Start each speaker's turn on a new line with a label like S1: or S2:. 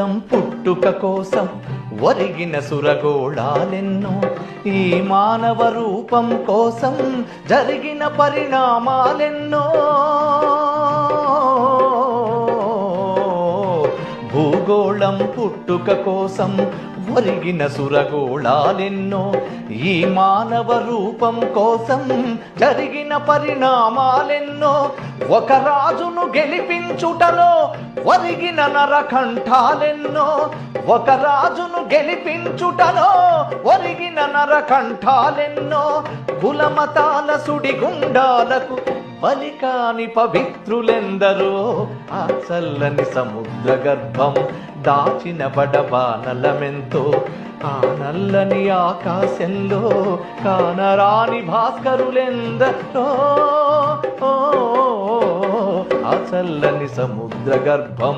S1: భూగోళం పుట్టుక కోసం ఒరిగిన సురగోళాలెన్నో ఈ మానవ రూపం కోసం జరిగిన పరిణామాలెన్నో. భూగోళం పుట్టుక కోసం ఒరిగిన సురగోళాలెన్నో ఈ మానవ రూపం కోసం జరిగిన పరిణామాలెన్నో ఒక రాజును గెలిపించుటలో ఒరిగిన నరకంఠాలెన్నో ఒక రాజును గెలిపించుటలో ఒరిగిన నరకంఠాలెన్నో కులమతాల సుడిగుండాలకు బలికాని పవిత్రులెందరో ఆ చల్లని సముద్ర గర్భం దాచిన బడబానలమెంతో ఆ నల్లని ఆకాశంలో కానరాని భాస్కరులెందరో ఆ చల్లని సముద్ర గర్భం